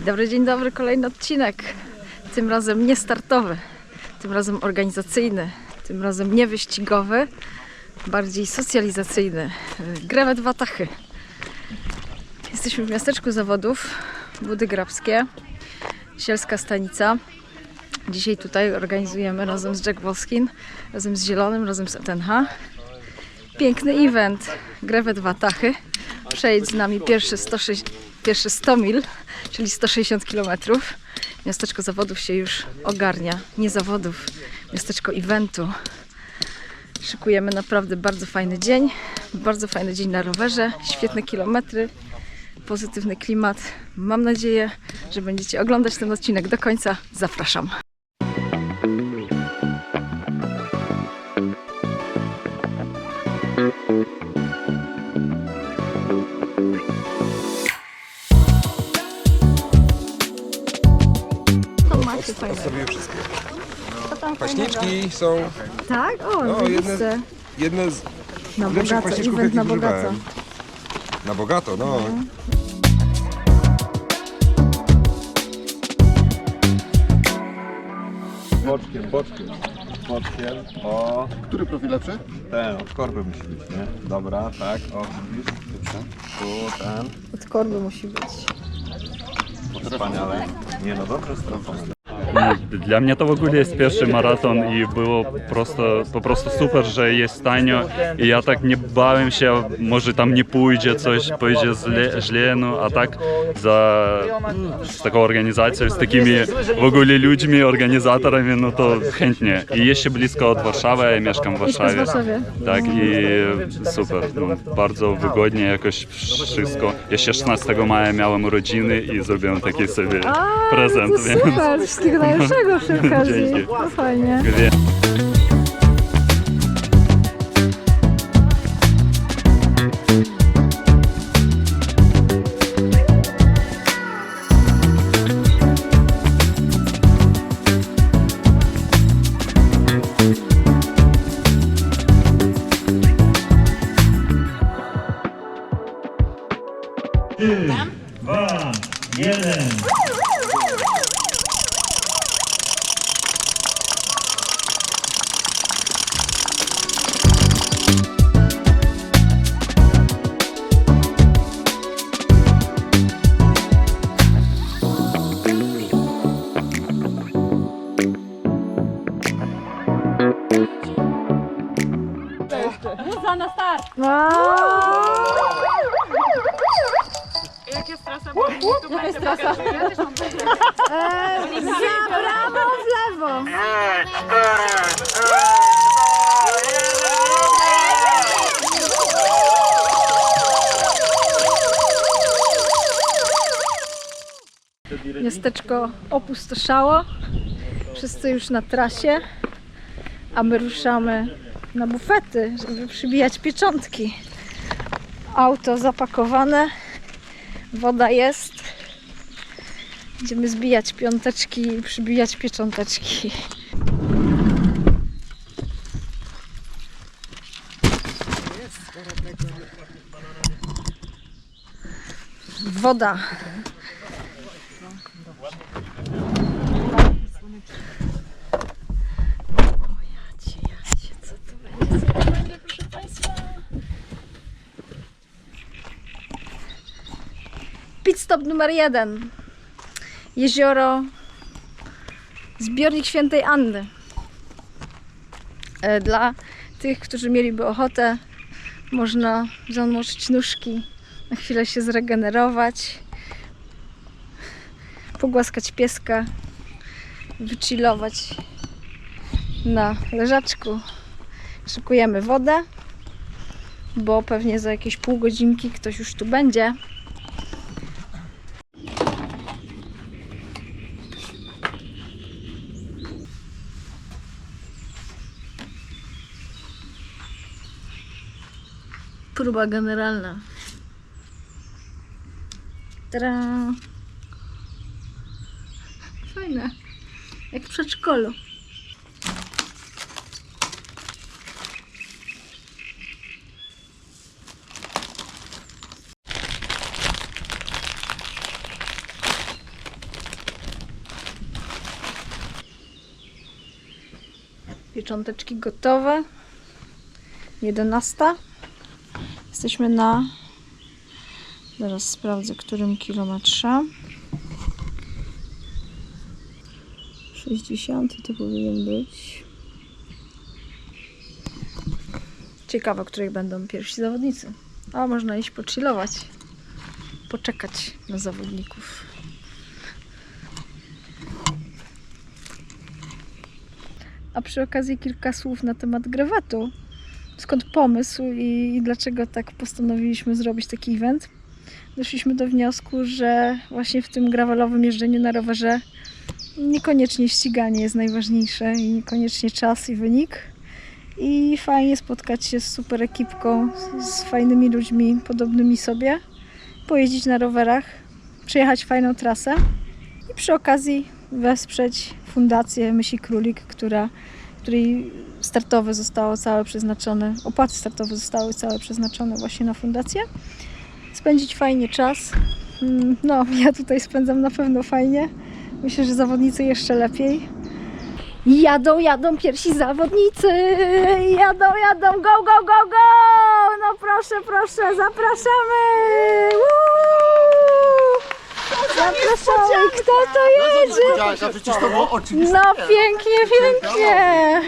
Dobry, dzień dobry, kolejny odcinek. Tym razem nie startowy, tym razem organizacyjny, tym razem nie wyścigowy, bardziej socjalizacyjny. Grewet Watachy. Jesteśmy w miasteczku zawodów, Budy Grabskie, Sielska Stanica. Dzisiaj tutaj organizujemy razem z Jack Wolskin, razem z Zielonym, razem z ETNH. Piękny event, Grewet Watachy. Przejdź z nami pierwsze 106, pierwsze 100 mil, czyli 160 km. Miasteczko zawodów się już ogarnia. Nie zawodów, miasteczko eventu. Szykujemy naprawdę bardzo fajny dzień. Bardzo fajny dzień na rowerze, świetne kilometry, pozytywny klimat. Mam nadzieję, że będziecie oglądać ten odcinek do końca. Zapraszam. Paśniczki są Tak? O, No, jedne- jedne z Na lepszych bogato, paśniczków, event jakich na bogato. używałem. Na bogato, no. Boczkiem, boczkiem. Boczkiem. O, Który profil lepszy? ten, od korby musi być, nie? Dobra, tak, o, widzisz? Tu, ten. Od korby musi być. Wspaniale. Nie no, dobrze strofone. Ну, Для мене to w ogóle jest pierwszy maraton i było prosto, po prostu super, że jest tanio i ja tak nie bałem się, może tam nie pójdzie coś, pójdzie źle, źle no a tak za z taką organizacją, z takimi w ogóle ludźmi, organizatorami, no to chętnie. I jeszcze blisko od Warszawy, ja mieszkam w Mieszkasz w Warszawie. Warszawie? Tak i super, no, bardzo wygodnie jakoś wszystko. Jeszcze 16 maja miałem urodziny i zrobiłem taki sobie A, prezent, no to więc super, wszystkiego najlepszego przy okazji. Dzięki. No fajnie. Wie- Za prawo, w lewo. Miasteczko opustoszało. Wszyscy już na trasie, a my ruszamy na bufety, żeby przybijać pieczątki. Auto zapakowane, woda jest. Będziemy zbijać piąteczki i przybijać piecząteczki. Woda. O jacie, jacie, co to będzie za będzie, proszę Państwa? Pit stop numer jeden. Jezioro Zbiornik Świętej Anny. E, Dla tych, którzy mieliby ochotę, można zanurzyć nóżki, na chwilę się zregenerować, pogłaskać pieska, wychillować na leżaczku. Szykujemy wodę, bo pewnie za jakieś pół godzinki ktoś już tu będzie. próba generalna. Tada! Fajna. Jak w przedszkolu. Piecząteczki gotowe. 11. Jesteśmy na. Zaraz sprawdzę, którym kilometrze. 60 to powinien być. Ciekawe, których będą pierwsi zawodnicy. A można iść pochillować. Poczekać na zawodników. A przy okazji kilka słów na temat grewatu. Skąd pomysł i, i dlaczego tak postanowiliśmy zrobić taki event? Doszliśmy do wniosku, że właśnie w tym gravelowym jeżdżeniu na rowerze niekoniecznie ściganie jest najważniejsze i niekoniecznie czas i wynik. I fajnie spotkać się z super ekipką, z, fajnymi ludźmi podobnymi sobie, pojeździć na rowerach, przejechać fajną trasę i przy okazji wesprzeć fundację Myśli Królik, która, której startowe zostało całe przeznaczone, opłaty startowe zostały całe przeznaczone właśnie na fundację. Spędzić fajnie czas. Mm, No, ja tutaj spędzam na pewno fajnie. Myślę, że zawodnicy jeszcze lepiej. Jadą, jadą pierwsi zawodnicy! Jadą, jadą, go, go, go, go! No proszę, proszę, zapraszamy! Woo! Zapraszamy! Kto to jedzie? A przecież to było oczywiste. No pięknie, pięknie!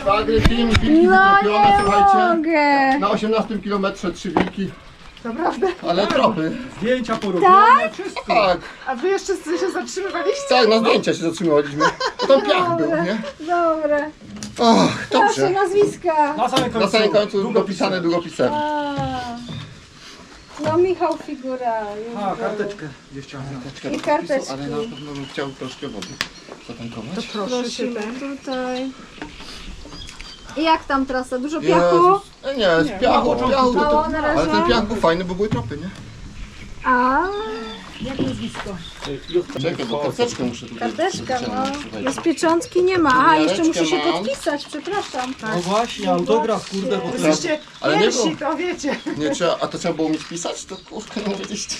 Szwagry, film, wilki No nie słuchajcie. mogę! Na 18 kilometrze trzy wilki. Naprawdę? Ale tropy. Zdjęcia porobione, wszystko. Tak, A wy jeszcze się zatrzymywaliście? tak, na zdjęcia się zatrzymywaliśmy. Bo tam piach był, nie? Dobre. Och, Proszę, dobrze. nazwiska. Na samym końcu. Na samym końcu długopisem. A. No Michał Figura. już A, był. karteczkę gdzieś chciałem. I karteczki. Ale na pewno bym chciał troszkę wody zatankować. Prosimy tutaj. I jak tam trasa? Dużo piachu? Jezus. Nie, z piachu, piachu. To, Mało to, na razie. ale ten piach był fajny, bo były tropy, nie? A, Czekaj, bo karteczkę muszę tutaj karteczka, no. Bez pieczątki nie ma. A, jeszcze muszę się mam. podpisać, przepraszam. No właśnie, autograf, kurde, bo to Jesteście Ale nie pierwsi, było. to wiecie. Nie trzeba, a to trzeba było mi spisać? To kurczę, nie wiedzieliście.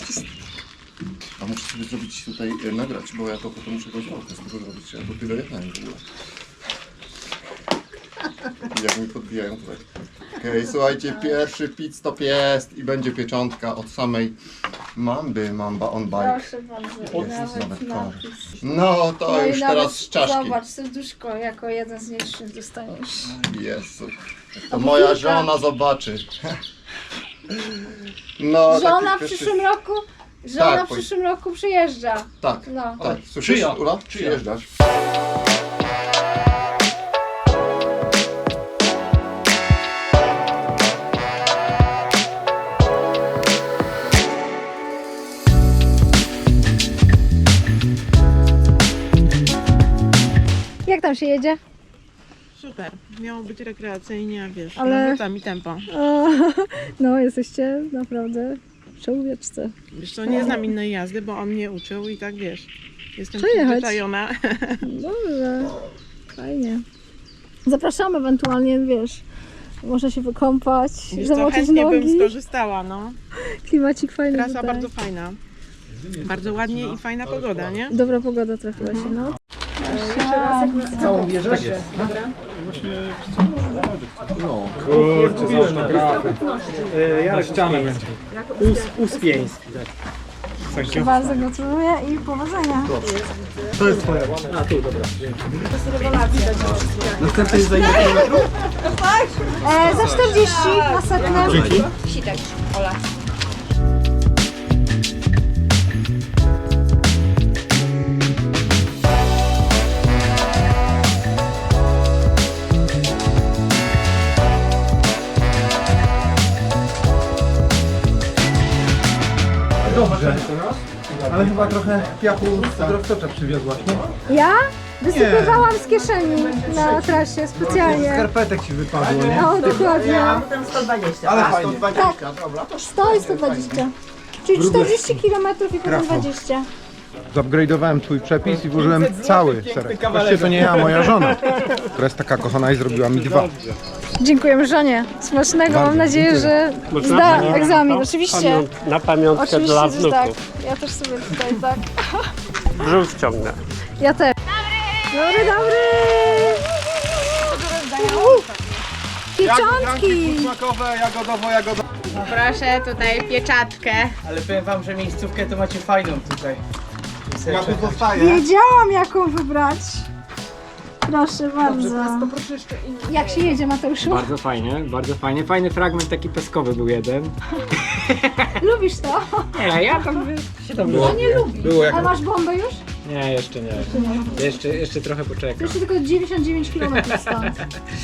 A muszę sobie zrobić tutaj, e, nagrać, bo ja to potem muszę z tego zrobić. Ja to tyle jechałem w ogóle. Jak mi podbijają tutaj. Okej, słuchajcie, pierwszy pit stop jest i będzie pieczątka od samej Mamby, Mamba on bike. Proszę bardzo. Jezus, Nawet nawet napis. No to No i już nawet, teraz z czaszki. Zobacz, serduszko jako jeden z niższych dostaniesz. Jezu. To moja żona zobaczy. No, Żona w pierwszy- przyszłym roku, żona Tak, w przyszłym roku przyjeżdża. Tak, No. tak. Słyszysz, Czyja? Ula? Czyja? Przyjeżdżasz. Się jedzie? Super. Miało być rekreacyjnie, a wiesz, Ale- narzuca mi tempo. O, no, jesteście naprawdę w czołóweczce. Wiesz co, nie znam innej jazdy, bo on mnie uczył i tak wiesz. Jestem Przejechać. przyzwyczajona. Dobrze, fajnie. Zapraszamy ewentualnie, wiesz, można się wykąpać, Wiesz co, zamoczyć bym nogi. skorzystała, no. Klimacik fajny Trasa tutaj. bardzo fajna. Bardzo ładnie i fajna pogoda, nie? Dobra pogoda trafiła się, no. Na ścianę będzie. Uspieński, tak. Bardzo gratuluję i powodzenia. To jest twoja. A tu, dobra. Następny jest za ile kilometrów? E, za 40 następne. Dzięki. Dobrze. Ale chyba trochę piachu z roztocza przywiozłaś, nie? Ja wysypywałam z kieszeni na trasie specjalnie. Skarpetek ci wypadło, nie? No, dokładnie. Ale fajnie. Tak, 100 i 120. Czyli 40 km i potem 20. Zupgrade'owałem twój przepis i włożyłem cały serek. Właściwie to nie ja, moja żona, która jest taka kochana i zrobiła mi dwa. Dziękujemy żonie. Smacznego. Mam Bardzo nadzieję, dziękuję. że zda egzamin. Oczywiście. Na pamiątkę Oczywiście, dla że wnuków. tak. Ja też sobie tutaj tak. Brzuch ściągnę. Ja też. Dobry, dobry! Pieczątki! Smakowe, jagodowo, jagodowo. Proszę tutaj pieczatkę. Ale powiem wam, że miejscówkę to macie fajną tutaj. Ja tu zostaję. Wiedziałam jaką wybrać. Proszę bardzo. Jak się jedzie Mateuszu? Bardzo fajnie, bardzo fajnie. Fajny fragment taki peskowy był jeden. Lubisz to? Nie, ja tam się tam było. Nie lubi. Było jak A masz bombę już? Nie, jeszcze nie. Jeszcze, jeszcze trochę poczekam. Jeszcze tylko 99 km stąd.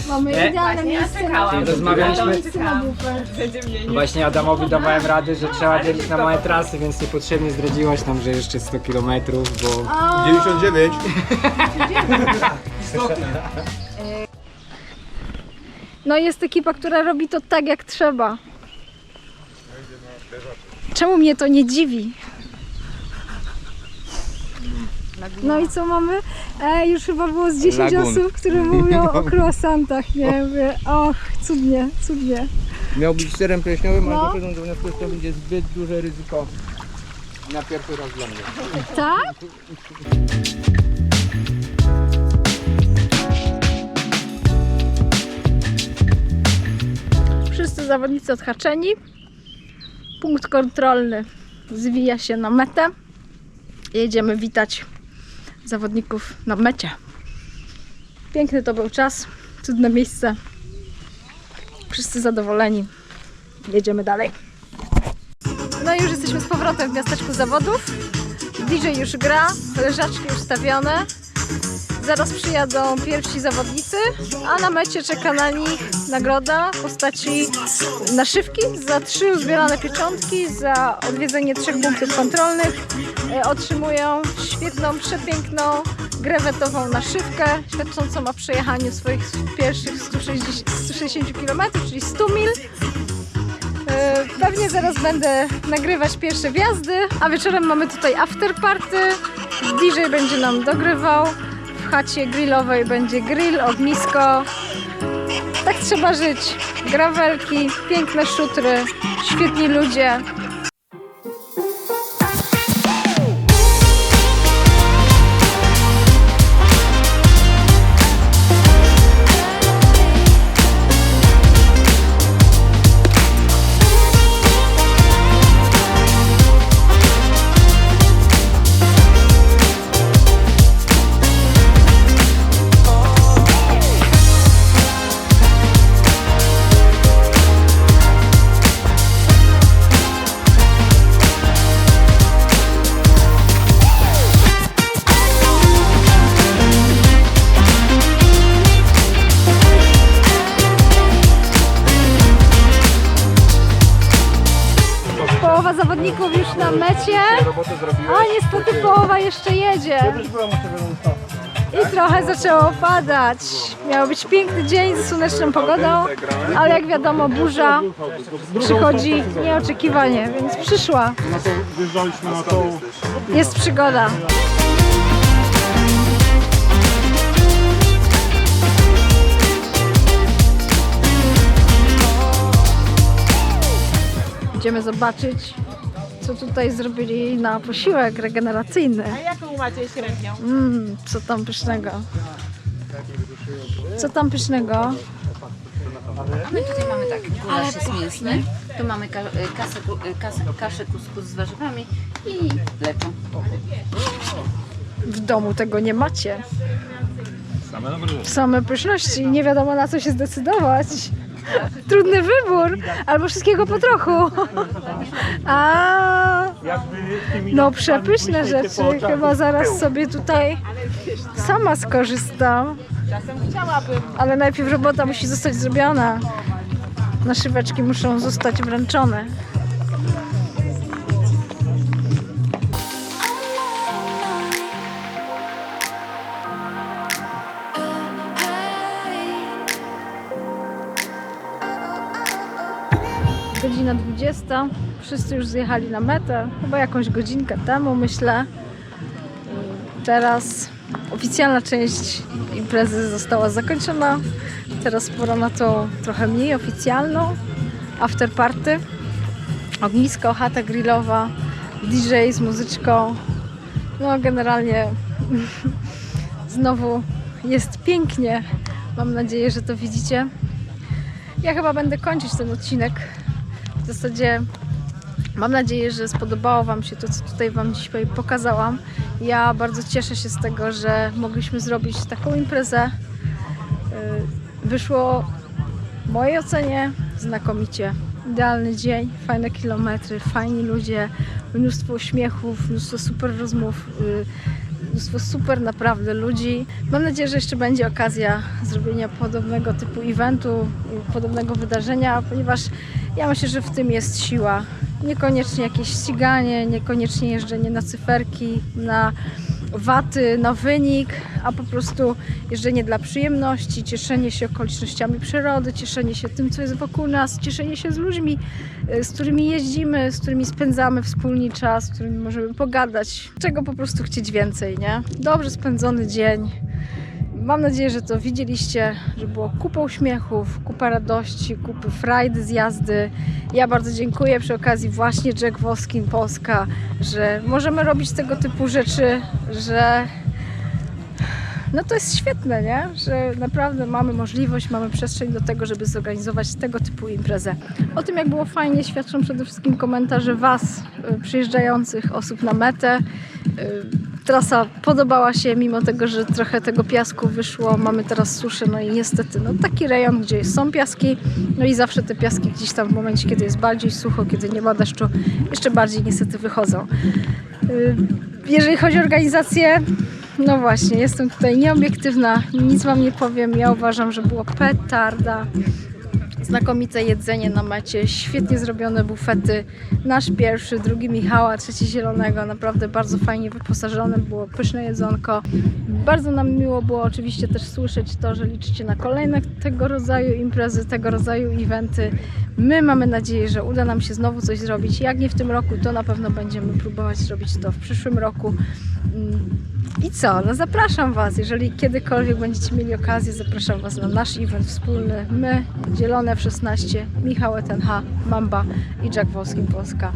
Mamy Nie. idealne miejsce na Rozmawialiśmy- miejsce na bufę. Właśnie Adamowi dawałem rady, że trzeba dzielić na małe trasy, więc niepotrzebnie zdradziłaś nam, że jeszcze 100 km, bo... A, 99. No jest ekipa, która robi to tak jak trzeba. Czemu mnie to nie dziwi? No i co mamy? E, już chyba było z 10 Lagun. osób, które mówią o croissantach, nie? Mówię, och, cudnie, cudnie. Miał być serem pleśniowym, No. ale doszedłem do wniosku, że to będzie zbyt duże ryzyko na pierwszy raz dla mnie. Tak? Wszyscy zawodnicy odhaczeni. Punkt kontrolny zwija się na metę. Jedziemy witać zawodników na mecie. Piękny to był czas, cudne miejsce. Wszyscy zadowoleni. Jedziemy dalej. No i już jesteśmy z powrotem w miasteczku zawodów. DJ już gra, leżaczki już stawione. Zaraz przyjadą pierwsi zawodnicy, a na mecie czeka na nich nagroda w postaci naszywki za trzy uzbierane pieczątki, za odwiedzenie trzech punktów kontrolnych. E, Otrzymują świetną, przepiękną, grewetową naszywkę, świadczącą o przejechaniu swoich pierwszych 160, 160 km, czyli 100 mil. E, Pewnie zaraz będę nagrywać pierwsze wjazdy, a wieczorem mamy tutaj after party. DJ będzie nam dogrywał. W chacie grillowej będzie grill, ognisko. Tak trzeba żyć. Grawelki, piękne szutry, świetni ludzie. Zawodników już na mecie, a niestety połowa jeszcze jedzie. I trochę zaczęło padać. Miał być piękny dzień z słoneczną pogodą, ale jak wiadomo burza przychodzi nieoczekiwanie, więc przyszła. Jest przygoda. Idziemy zobaczyć, co tutaj zrobili na posiłek regeneracyjny. A jaką macie średnią? Mmm, co tam pysznego? Co tam pysznego? My tutaj mamy tak, gulasz jest mięsny, tu mamy ka- kasę, kasę, kaszę kuskus z warzywami i leczą. W domu tego nie macie. Same pyszności. Nie wiadomo na co się zdecydować. Trudny wybór. Albo wszystkiego po trochu. A, no przepyszne rzeczy. Chyba zaraz sobie tutaj sama skorzystam. Ale najpierw robota musi zostać zrobiona. Naszyweczki muszą zostać wręczone. 20. Wszyscy już zjechali na metę. Chyba jakąś godzinkę temu, myślę. Teraz oficjalna część imprezy została zakończona. Teraz pora na tą trochę mniej oficjalną after party. Ognisko, chata grillowa, DJ z muzyczką. No generalnie Znowu jest pięknie. Mam nadzieję, że to widzicie. Ja chyba będę kończyć ten odcinek. W zasadzie mam nadzieję, że spodobało Wam się to, co tutaj Wam dzisiaj pokazałam. Ja bardzo cieszę się z tego, że mogliśmy zrobić taką imprezę. Yy, Wyszło w mojej ocenie znakomicie. Idealny dzień, fajne kilometry, fajni ludzie, mnóstwo uśmiechów, mnóstwo super rozmów, yy, mnóstwo super naprawdę ludzi. Mam nadzieję, że jeszcze będzie okazja zrobienia podobnego typu eventu, podobnego wydarzenia, ponieważ ja myślę, że w tym jest siła. Niekoniecznie jakieś ściganie, niekoniecznie jeżdżenie na cyferki, na waty, na wynik, a po prostu jeżdżenie dla przyjemności, cieszenie się okolicznościami przyrody, cieszenie się tym, co jest wokół nas, cieszenie się z ludźmi, y, z którymi jeździmy, z którymi spędzamy wspólny czas, z którymi możemy pogadać, czego po prostu chcieć więcej, nie? Dobrze spędzony dzień. Mam nadzieję, że to widzieliście, że było kupa uśmiechów, kupa radości, kupy frajdy z jazdy. Ja bardzo dziękuję przy okazji właśnie Jack Woskin Polska, że możemy robić tego typu rzeczy, że no to jest świetne, nie? Że naprawdę mamy możliwość, mamy przestrzeń do tego, żeby zorganizować tego typu imprezę. O tym, jak było fajnie, świadczą przede wszystkim komentarze Was, y, przyjeżdżających osób na metę. Trasa podobała się, mimo tego, że trochę tego piasku wyszło. Mamy teraz suszę, no i niestety no, taki rejon, gdzie są piaski, no i zawsze te piaski gdzieś tam w momencie, kiedy jest bardziej sucho, kiedy nie ma deszczu, jeszcze bardziej niestety wychodzą. Y, Jeżeli chodzi o organizację, no właśnie, jestem tutaj nieobiektywna, nic Wam nie powiem. Ja uważam, że było petarda. Znakomite jedzenie na mecie, świetnie zrobione bufety. Nasz pierwszy, drugi Michała, trzeci Zielonego, naprawdę bardzo fajnie wyposażone, było pyszne jedzonko. Bardzo nam miło było oczywiście też słyszeć to, że liczycie na kolejne tego rodzaju imprezy, tego rodzaju eventy. My mamy nadzieję, że uda nam się znowu coś zrobić. Jak nie w tym roku, to na pewno będziemy próbować zrobić to w przyszłym roku. Mm, I co? No zapraszam Was, jeżeli kiedykolwiek będziecie mieli okazję, zapraszam Was na nasz event wspólny. My, Zielone w 16, Michał ETNH, Mamba i Jack Wolskim Polska.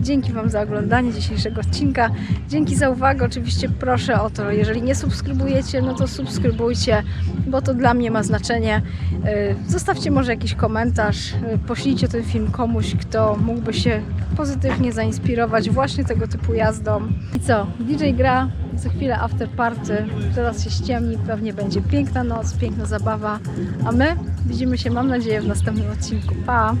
Dzięki Wam za oglądanie dzisiejszego odcinka. Dzięki za uwagę. Oczywiście proszę o to, jeżeli nie subskrybujecie, no to subskrybujcie, bo to dla mnie ma znaczenie. Yy, Zostawcie może jakiś komentarz, yy, poślijcie ten film komuś, kto mógłby się pozytywnie zainspirować właśnie tego typu jazdą. I co? DJ gra, za chwilę after party, teraz się ściemni, pewnie będzie piękna noc, piękna zabawa, a my widzimy się, mam nadzieję, w następnym odcinku. Pa!